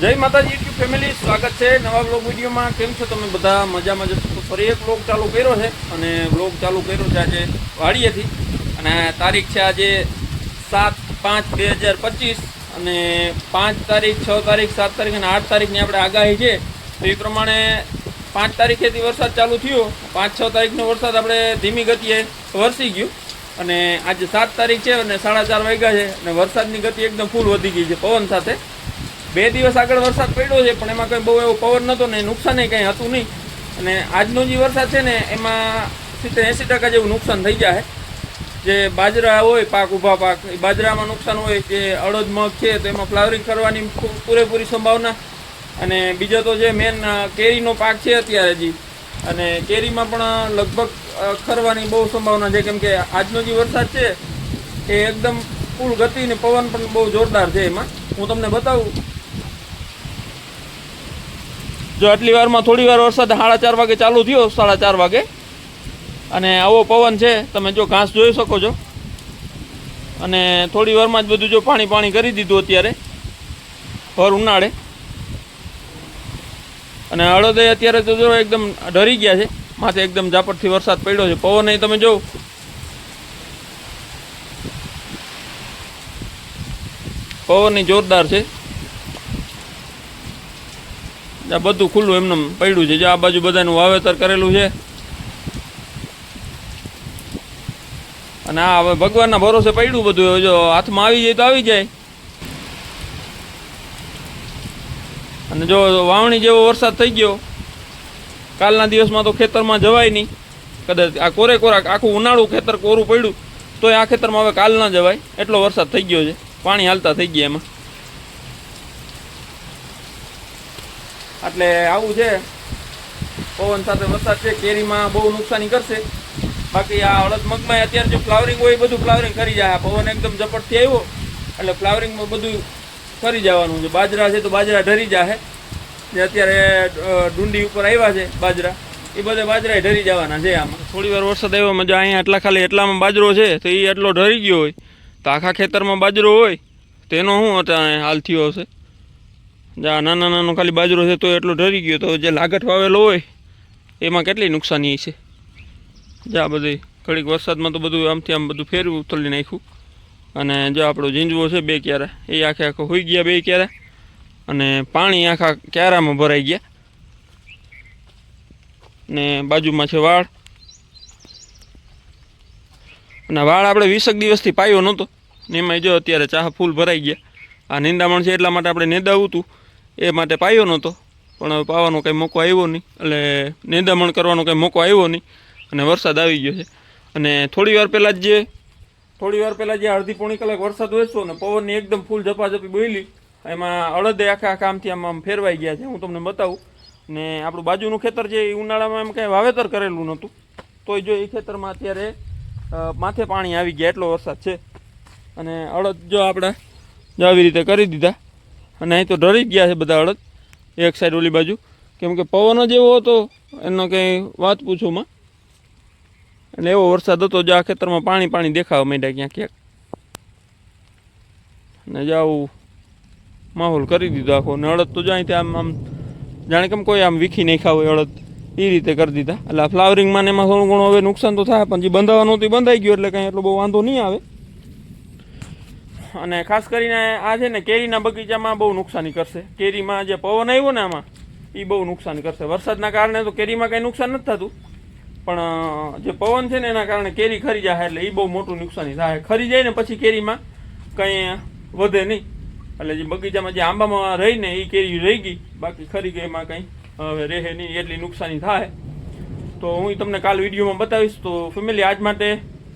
જય માતાજી YouTube family સ્વાગત છે નવા બ્લોગ વિડીયોમાં. કેમ છો તમે બધા? મજામાં જશો ફરી એક બ્લોગ ચાલુ કર્યો છે અને બ્લોગ ચાલુ કર્યો છે આજે વાડીએથી. અને તારીખ છે આજે સાત પાંચ બે હજાર પચીસ. અને પાંચ તારીખ, છ તારીખ, સાત તારીખ અને આઠ તારીખની આપણે આગાહી છે. તો એ પ્રમાણે પાંચ તારીખેથી વરસાદ ચાલુ થયો. પાંચ, છ તારીખનો વરસાદ આપણે ધીમી ગતિએ વરસી ગયો. અને આજે સાત તારીખ છે અને સાડા ચાર વાગ્યા છે. અને વરસાદની ગતિ એકદમ ફૂલ વધી ગઈ છે, પવન સાથે. બે દિવસ આગળ વરસાદ પડ્યો છે, પણ એમાં કંઈ બહુ એવો પવન નહોતો ને નુકસાન કંઈ હતું નહીં. અને આજનો જે વરસાદ છે ને, એમાં સિત્તેર એંસી ટકા જેવું નુકસાન થઈ જાય. જે બાજરા હોય, પાક ઊભા પાક, એ બાજરામાં નુકસાન હોય કે અડદ, મગ છે, તો એમાં ફ્લાવરિંગ કરવાની પૂરેપૂરી સંભાવના. અને બીજો તો જે મેન કેરીનો પાક છે અત્યારે હજી અને કેરીમાં પણ લગભગ ખરવાની બહુ સંભાવના છે. કેમ કે આજનો જે વરસાદ છે, એ એકદમ ફૂલ ગતિ ને પવન પણ બહુ જોરદાર છે એમાં. હું તમને બતાવું જો આટલી વારમાં થોડી વાર વરસાદ સાડા ચાર વાગે ચાલુ થયો, સાડા ચાર વાગે. અને આવો પવન છે, તમે જો ઘાસ જોઈ શકો છો. અને થોડી વારમાં જ બધું જો પાણી પાણી કરી દીધું અત્યારે. ભર ઉનાળે. અને હળદે અત્યારે તો જો એકદમ ઢરી ગયા છે. માથે એકદમ ઝાપટથી વરસાદ પડ્યો છે. પવન અહીં તમે જો પવનની જોરદાર છે. આ બધું ખુલ્લું એમને પડ્યું છે. જો આ બાજુ બધાનું વાવેતર કરેલું છે. અને આ હવે ભગવાનના ભરોસે પડ્યું બધું. જો હાથમાં આવી જાય તો આવી જાય. અને જો વાવણી જેવો વરસાદ થઈ ગયો, કાલના દિવસમાં તો ખેતરમાં જવાય નહીં. કદાચ આ કોરે કોરા આખું ઉનાળું ખેતર કોરું પડ્યું, તોય આ ખેતરમાં હવે કાલ ના જવાય. એટલો વરસાદ થઈ ગયો છે. પાણી હાલતા થઈ ગયા એમાં. એટલે આવું છે. પવન સાથે વરસાદ છે, કેરીમાં બહુ નુકસાની કરશે. બાકી આ અડદ મગમાં અત્યારે જે ફ્લાવરિંગ હોય બધું ફ્લાવરિંગ કરી જાય. પવન એકદમ ઝપટથી આવ્યો. એટલે ફ્લાવરિંગમાં બધું કરી જવાનું છે. બાજરા છે તો બાજરા ઢરી જાય જે અત્યારે ડુંડી ઉપર આવ્યા છે બાજરા. એ બધા બાજરા ઢરી જવાના છે આમાં. થોડી વાર વરસાદ આવ્યો, મજા અહીંયા એટલા ખાલી એટલામાં બાજરો છે, તો એ એટલો ઢરી ગયો હોય. તો આખા ખેતરમાં બાજરો હોય તેનો શું અત્યારે હાલ થયો હશે? જા, નાના નાનો ખાલી બાજરો છે તો એટલો ઢરી ગયો તો જે લાગટ વાવેલો હોય, એમાં કેટલી નુકસાની છે? જા બધી ઘડીક વરસાદમાં તો બધું આમથી આમ બધું ફેરવું ઉથલી નાખ્યું. અને જો આપણો ઝીંજવો છે બે ક્યારા, એ આખે આખો હોઈ ગયા બે ક્યારા. અને પાણી આખા ક્યારામાં ભરાઈ ગયા. ને બાજુમાં છે વાળ. અને વાળ આપણે વીસક દિવસથી પાયો નહોતો. ને એમાં જો અત્યારે ચાહ ફૂલ ભરાઈ ગયા. આ નિંદામણ છે એટલા માટે આપણે નિંદાવું હતું એ માટે પાયો નહોતો. પણ હવે પાવાનો કંઈ મોકો આવ્યો નહીં. એટલે નિંદામણ કરવાનો કંઈ મોકો આવ્યો નહીં. અને વરસાદ આવી ગયો છે. અને થોડી વાર પહેલાં જે થોડી વાર પહેલાં જે અડધી પોણી કલાક વરસાદ વેચતો ને પવનની એકદમ ફૂલ ઝપાઝપી બોલી એમાં અડદે આખા આખા આમથી આમ ફેરવાઈ ગયા છે. હું તમને બતાવું. ને આપણું બાજુનું ખેતર છે એ ઉનાળામાં એમ કંઈ વાવેતર કરેલું નહોતું. તોય જો એ ખેતરમાં અત્યારે માથે પાણી આવી ગયા એટલો વરસાદ છે. અને અડદ જો આપણે આવી રીતે કરી દીધા. અને અહીં તો ડરી ગયા છે બધા અડદ, એક સાઈડ ઓલી બાજુ. કેમ કે પવન જ એવો હતો, એનો કંઈ વાત પૂછોમાં એટલે એવો વરસાદ હતો જો આ ખેતરમાં પાણી પાણી દેખાવા માંડ્યા ક્યાંક ક્યાંક. ને જાવું માહોલ કરી દીધો આખો. ને અડદ તો જાય ત્યાં આમ આમ, જાણે કેમ કોઈ આમ વીખી નાખ્યા હોય અડદ. એ રીતે કરી દીધા. એટલે ફ્લાવરિંગમાં એમાં થોડું ઘણું હવે નુકસાન તો થાય, પણ જે બંધાવાનું હતું એ બંધાઈ ગયું, એટલે કંઈ એટલો બહુ વાંધો નહીં આવે. અને ખાસ કરીને આ છે ને કેરીના બગીચામાં બહુ નુકસાની કરશે. કેરીમાં જે પવન આવ્યો ને આમાં એ બહુ નુકસાન કરશે. વરસાદના કારણે તો કેરીમાં કંઈ નુકસાન નથી થતું. પણ જે પવન છે ને એના કારણે કેરી ખરી જાય એટલે એ બહુ મોટું નુકસાની થાય. ખરી જાય ને પછી કેરીમાં કંઈ વધે નહીં. એટલે જે બગીચામાં જે આંબામાં રહીને એ કેરી રહી ગઈ, બાકી ખરી ગઈ એમાં કંઈ હવે રહે નહીં, એટલી નુકસાની થાય. તો હું તમને કાલ વિડીયોમાં બતાવીશ. તો ફેમિલી, આજ માટે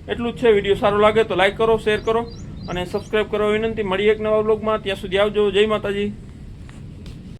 એટલું જ છે. વીડિયો સારો લાગે તો લાઈક કરો, શેર કરો. અને સબસ્ક્રાઈબ કરવા વિનંતી. મળીએ એક નવા બ્લોગમાં ત્યાં સુધી આવજો. જય માતાજી.